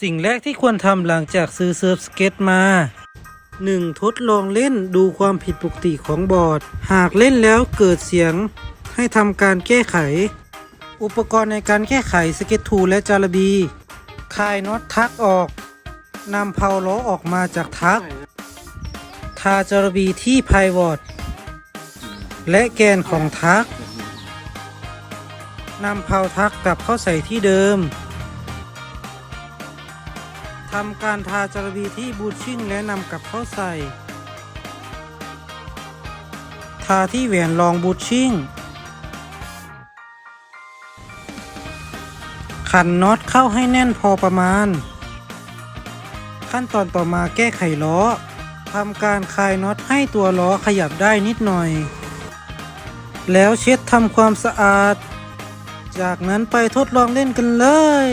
สิ่งแรกที่ควรทำหลังจากซื้อเซิร์ฟสเก็ตมา 1. ทดลองเล่นดูความผิดปกติของบอร์ด หากเล่นแล้วเกิดเสียง ให้ทำการแก้ไข อุปกรณ์ในการแก้ไขสเก็ตทูและจารบีคลายน็อตทักออกนำเพาล้อออกมาจากทัก ทาจารบีที่ไพวอดและแกนของทักนำเพาทักกลับเข้าใส่ที่เดิม ทำการทาจารบีที่บูชิ่งและนำกลับเข้าใส่ ทาที่แหวนรองบูชิ่ง ขันน็อตเข้าให้แน่นพอประมาณ ขั้นตอนต่อมาแก้ไขล้อทำการคลายน็อตให้ตัวล้อขยับได้นิดหน่อย แล้วเช็ดทำความสะอาด จากนั้นไปทดลองเล่นกันเลย